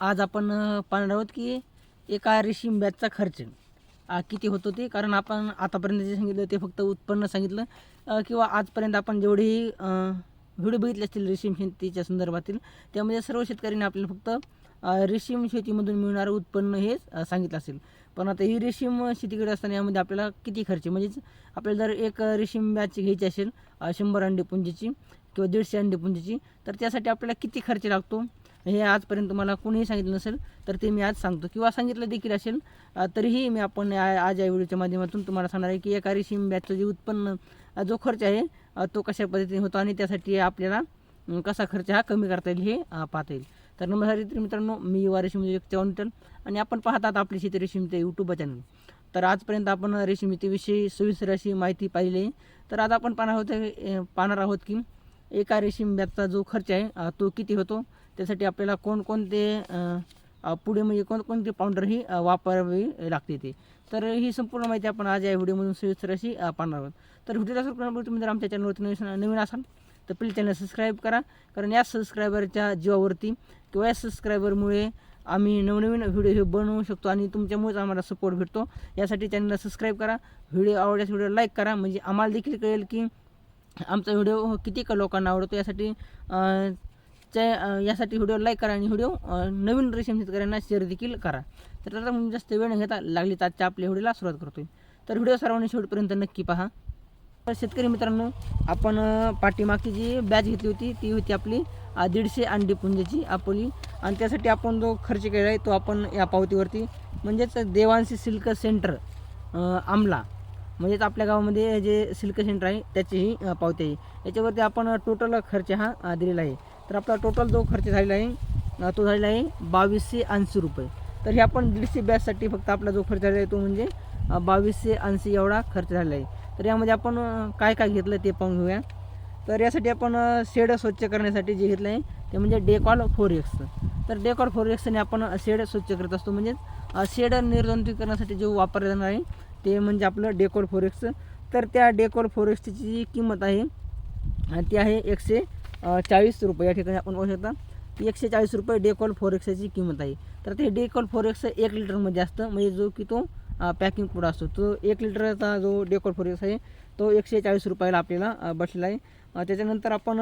आज आपण पाहणार आहोत की एका रेशीम बॅचचा खर्च. किती होतो ते कारण आपण आतापर्यंत जे सांगितलं ते फक्त उत्पन्न सांगितलं. किंवा आजपर्यंत आपण जेवढेही व्हिडिओ बघितले असतील रेशीम शेतीच्या संदर्भातील त्यामध्ये सर्व शेतकऱ्यांनी आपल्याला फक्त रेशीम शेतीमधून मिळणारं उत्पन्न हे सांगितलं असेल. पण आता ही रेशीम शेतीकडे असताना यामध्ये आपल्याला किती खर्च? म्हणजेच आपल्याला जर एक रेशीम बॅच घ्यायची असेल शंभर शंभर अंडेपुंजीची किंवा दीडशे अंडेपुंजीची तर त्यासाठी आपल्याला किती खर्च लागतो? हे आजपर्यंत मला कोणीही सांगितलं नसेल तर ते मी आज सांगतो. किंवा सांगितलं देखील असेल तरीही मी आपण आज या व्हिडिओच्या माध्यमातून तुम्हाला सांगणार आहे की एका रेशीम बॅचचं जे उत्पन्न जो खर्च आहे तो कशा पद्धतीने होतो आणि त्यासाठी आपल्याला कसा खर्च हा कमी करता येईल हे पाहता येईल. तर नमस्कार मित्रांनो मी युवा रेशीम उद्योजक आणि आपण पाहतात आपली शेती रेशीमचे यूट्यूब चॅनल तर आजपर्यंत आपण रेशीम शेतीविषयी सविस्तर अशी माहिती पाहिली आहे. तर आज आपण पाहणार आहोत पाहणार आहोत की एका रेशीम बॅगचा जो खर्च आहे तो किती होतो? त्यासाठी आपल्याला कोणकोणते पुढे म्हणजे कोणकोणती पावडर ही वापरावी लागते ते. तर ही संपूर्ण माहिती आपण आज या व्हिडिओमधून सविस्तर अशी पाहणार आहोत. तर व्हिडिओला सुरू तुम्ही जर आमच्या चॅनलवरती नवीन नवीन असाल तर प्लीज चॅनल सबस्क्राईब करा. कारण या सबस्क्रायबरच्या जीवावरती किंवा या सबस्क्रायबरमुळे आम्ही नवनवीन व्हिडिओ हे बनवू शकतो आणि तुमच्यामुळेच आम्हाला सपोर्ट भेटतो. यासाठी चॅनलला सबस्क्राईब करा. व्हिडिओ आवडल्यास व्हिडिओ लाईक करा. म्हणजे आम्हाला देखील कळेल की आमचा व्हिडिओ किती का लोकांना आवडतो. यासाठी च्या यासाठी व्हिडिओ लाईक करा आणि व्हिडिओ नवीन रेशीम शेतकऱ्यांना शेअर देखील करा. तर आता मग जास्त वेळ न घेता लागली तर आजच्या आपल्या व्हिडिओला सुरुवात करतो तर व्हिडिओ सर्वांनी शेवटपर्यंत नक्की पहा. तर शेतकरी मित्रांनो आपण पाठीमागची जी बॅच घेतली होती ती होती आपली दीडशे अंडी पुंजाची आपली. आणि त्यासाठी आपण जो खर्च केला आहे तो आपण या पावतीवरती म्हणजेच देवांशी सिल्क सेंटर आमला म्हणजेच आपल्या गावामध्ये जे सिल्क सेंटर आहे त्याचीही पावती आहे. याच्यावरती आपण टोटल खर्च हा दिलेला आहे. तर आपला टोटल जो खर्च झालेला आहे तो झालेला आहे बावीसशे ऐंशी रुपये. तर हे आपण दीडशे बॅचसाठी फक्त आपला जो खर्च झालेला आहे तो म्हणजे बावीसशे ऐंशी एवढा खर्च झालेला आहे. तर यामध्ये आपण काय काय घेतलं ते पाहून घेऊया. तर यासाठी आपण शेड स्वच्छ करण्यासाठी जे घेतलं आहे ते म्हणजे डेकॉल फोर एक्स तर डेकॉल फोर एक्सने आपण शेड स्वच्छ करत असतो. म्हणजेच शेड निर्जंतुकीकरणासाठी जे वापरलं जाणार आहे ते म्हणजे आपलं डेकॉल फोर एक्स तर त्या डेकॉल फोर एक्सची जी किंमत आहे ती आहे एकशे चाळीस रुपये या ठिकाणी आपण पाहू शकता. एकशे चाळीस रुपये डेकॉल फोर एक्सची किंमत आहे. तर ते डेकॉल फोर एक्स एक लिटरमध्ये असतं म्हणजे जो की तो पॅकिंग पुढं असतो. तो एक लिटरचा जो डेकॉल फोर एक्स आहे तो एकशे चाळीस रुपयाला आपल्याला बसलेला आहे. त्याच्यानंतर आपण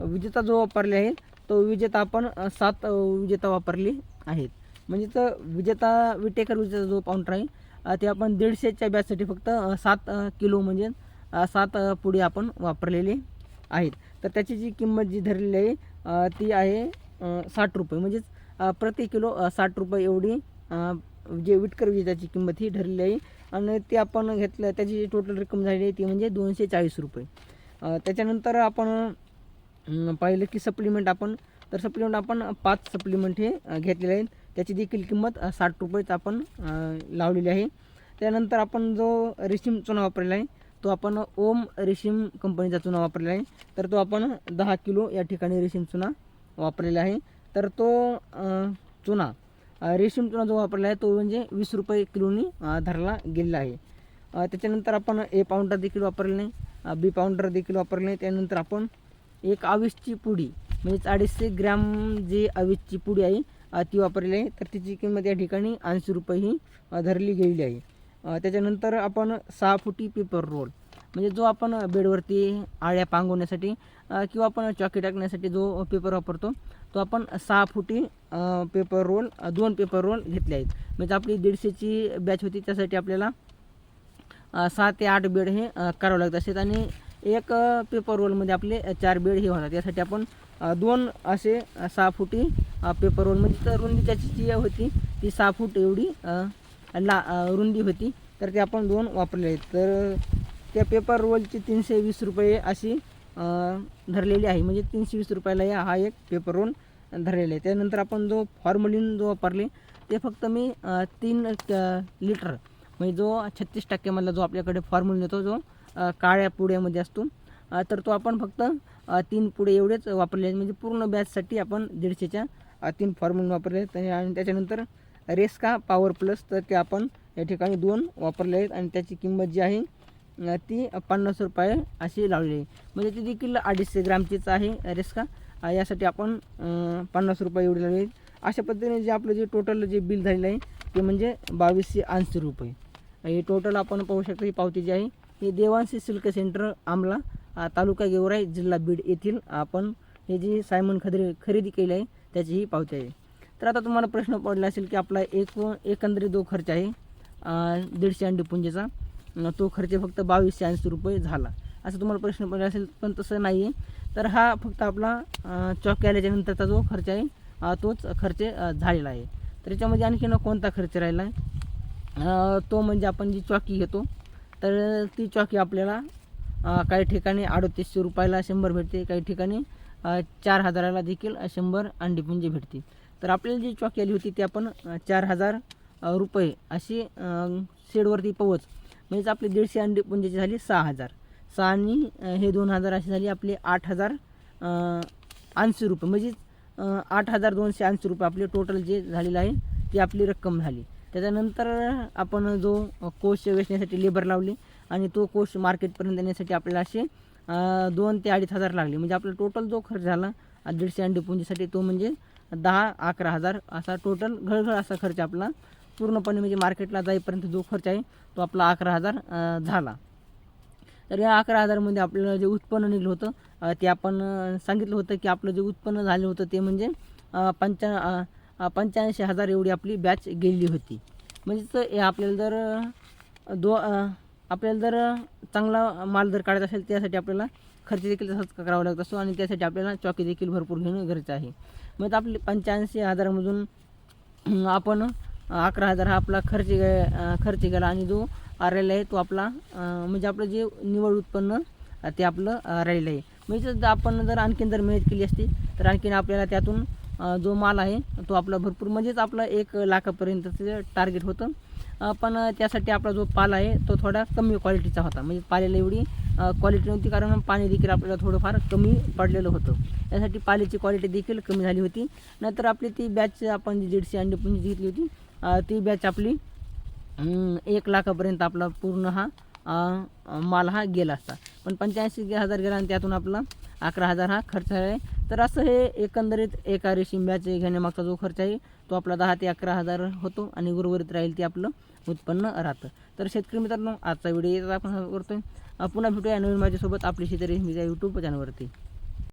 विजेता जो वापरले आहे तो विजेता आपण सात विजेता वापरली आहेत. म्हणजे तर विजेता विटेकर विजेता जो पाऊंटर आहे ते आपण दीडशेच्या बॅचसाठी फक्त सात किलो म्हणजे सात पुढे आपण वापरलेले आहेत. तर त्याची जी किंमत जी धरलेली आहे ती आहे साठ रुपये. म्हणजेच प्रति किलो साठ रुपये एवढी जे विटकर विजेताची किंमत ही ठरलेली आहे. आणि ती आपण घेतलं त्याची जी टोटल रक्कम झालेली आहे ती म्हणजे दोनशे चाळीस रुपये. त्याच्यानंतर आपण पाहिलं की सप्लिमेंट आपण तर सप्लिमेंट आपण पाच सप्लिमेंट हे घेतलेले आहेत. त्याची देखील किंमत साठ रुपयेच आपण लावलेली आहे. त्यानंतर आपण जो रेशीम चुना वापरलेला आहे तो आपण ओम रेशीम कंपनीचा चुना वापरलेला आहे. तर तो आपण दहा किलो या ठिकाणी रेशीम चुना वापरलेला आहे. तर तो चुना रेशीम चुना जो वापरला आहे तो म्हणजे वीस रुपये किलोनी धरला गेलेला आहे. त्याच्यानंतर आपण ए पाऊंडर देखील वापरले नाही बी पाऊंडर देखील वापरले नाही. त्यानंतर आपण एक आवीसची पुडी म्हणजेच अडीचशे ग्रॅम जी आवीसची पुडी आहे ती वापरलेली आहे. तर तिची किंमत या ठिकाणी ऐंशी रुपये ही धरली गेलेली आहे. त्याच्यानंतर आपण सहा फुटी पेपर रोल म्हणजे जो आपण बेडवरती आळ्या पांगवण्यासाठी किंवा आपण चॉकी टाकण्यासाठी जो पेपर वापरतो तो आपण सहा फुटी पेपर रोल दोन पेपर रोल घेतले आहेत. म्हणजे आपली दीडशेची बॅच होती त्यासाठी आपल्याला सहा ते आठ बेड हे करावं लागत असेल आणि एक पेपर रोलमध्ये आपले चार बेड हे होतात यासाठी आपण दोन असे सहा फुटी पेपर रोल म्हणजे तर रुंदी त्याची जी होती ती सहा फूट एवढी ला रुंदी होती तर ते आपण दोन वापरले आहेत. तर त्या पेपर रोलची तीनशे वीस रुपये अशी धरलेली आहे. म्हणजे तीनशे वीस रुपयाला या हा एक पेपर रोल धरलेला आहे. त्यानंतर आपण जो फॉर्मलिन जो वापरले ते फक्त मी तीन लिटर म्हणजे जो छत्तीस टक्क्यामधला जो आपल्याकडे फॉर्मलिन येतो जो काळ्या पुड्यामध्ये असतो तर तो आपण फक्त तीन पुढे एवढेच वापरले आहेत. म्हणजे पूर्ण बॅचसाठी आपण दीडशेच्या तीन फॉर्म्युला वापरले आहेत. आणि त्याच्यानंतर रेस्का पॉवर प्लस तर ते आपण या ठिकाणी दोन वापरले आहेत आणि त्याची किंमत जी आहे ती पन्नास रुपये अशी लावलेली आहे. म्हणजे ती देखील अडीचशे ग्रामचीच आहे रेस्का यासाठी आपण पन्नास रुपये एवढी लावली आहेत. अशा पद्धतीने जे आपलं जे टोटल जे बिल झालेलं आहे ते म्हणजे बावीसशे ऐंशी रुपये. हे टोटल आपण पाहू शकतो ही पावती जी आहे ही देवांशी सिल्क सेंटर आमला तालुका गेवराई जिल्हा बीड येथील आपण हे जी सायमन खरेदी खरेदी केली आहे त्याची ही पावती आहे. तर आता तुम्हाला प्रश्न पडला असेल की आपला एक एकंदरीत जो खर्च आहे दीडशे अंडी पुंजेचा तो खर्च फक्त बावीसशे ऐंशी रुपये झाला. असं तुम्हाला प्रश्न पडला असेल पण तसं नाही आहे तर हा फक्त आपला अ, चॉकी जो खर्च आहे तोच खर्च झालेला आहे. तर याच्यामध्ये आणखीन कोणता खर्च राहिला? आहे तो म्हणजे आपण जी चॉकी घेतो तर ती चॉकी आपल्याला काही ठिकाणी अडतीसशे रुपयाला शंभर भेटते काही ठिकाणी चार हजाराला देखील शंभर अंडीपुंजी भेटते. तर आपल्याला जी चॉकी आली होती ती आपण चार हजार रुपये अशी शेडवरती पोहोच म्हणजेच आपली दीडशे अंडीपुंजीची म्हणजे झाली सहा हजार. सहा आणि हे दोन हजार अशी झाली आपली आठ हजार ऐंशी रुपये. म्हणजेच आठ हजार दोनशे ऐंशी रुपये आपले टोटल जे झालेलं आहे ती आपली रक्कम झाली. त्याच्यानंतर आपण जो कोश वेचण्यासाठी लेबर लावली आणि तो कोश मार्केटपर्यंत येण्यासाठी आपल्याला असे दोन ते अडीच हजार लागले. म्हणजे आपला टोटल जो खर्च झाला दीडशे अंडी पुंजीसाठी तो म्हणजे दहा अकरा हजार असा टोटल घळघळ असा खर्च आपला. पूर्णपणे म्हणजे मार्केटला जाईपर्यंत जो खर्च आहे तो आपला अकरा हजार झाला. तर या अकरा हजारमध्ये आपल्याला जे उत्पन्न निघलं होतं ते आपण सांगितलं होतं की आपलं जे उत्पन्न झालं होतं ते म्हणजे पंचा पंच्याऐंशी हजार एवढी आपली बॅच गेलेली होती. म्हणजेच आपल्याला जर दो आपल्याला जर चांगला माल जर काढायचा असेल त्यासाठी आपल्याला खर्च देखील तसाच करावा लागत असतो आणि त्यासाठी आपल्याला चॉकी देखील भरपूर घेणं गरजेचं आहे. मग आपले पंच्याऐंशी हजारामधून आपण अकरा हजार हा आपला खर्च खर्च केला आणि जो राहिला आहे तो आपला म्हणजे आपलं जे निवड उत्पन्न ते आपलं अं, राहिलं आहे म्हणजे जर आपण जर आणखीन जर मेहनत केली असती तर आणखीन आपल्याला त्यातून जो माल आहे तो आपला भरपूर म्हणजेच आपलं एक लाखापर्यंतचं टार्गेट होतं. पण त्यासाठी आपला जो पाला आहे तो थोडा कमी क्वालिटीचा होता. म्हणजे पाल्याला एवढी क्वालिटी नव्हती कारण पाणी देखील आपल्याला थोडंफार कमी पडलेलं होतं. त्यासाठी पाल्याची क्वालिटी देखील कमी झाली होती. नंतर आपली ती बॅच आपण जी दीडशे अंडी पुंजी घेतली होती ती बॅच आपली एक लाखापर्यंत आपला पूर्ण हा माल हा गेला असता. पण पंच्याऐंशी हजार गेला आणि त्यातून आपला अकरा हजार हा खर्च आहे. तर असं हे एकंदरीत एका रेशीम घेण्यामागचा जो खर्च आहे तो आपला दहा ते अकरा हजार होतो आणि उर्वरित राहील ते आपलं उत्पन्न राहतं. तर शेतकरी मित्रांनो आजचा व्हिडिओ आपण करतोय. पुन्हा भेटूया नवीन माझ्यासोबत आपली शेतकरी रेशीम या यूट्यूब चॅनलवरती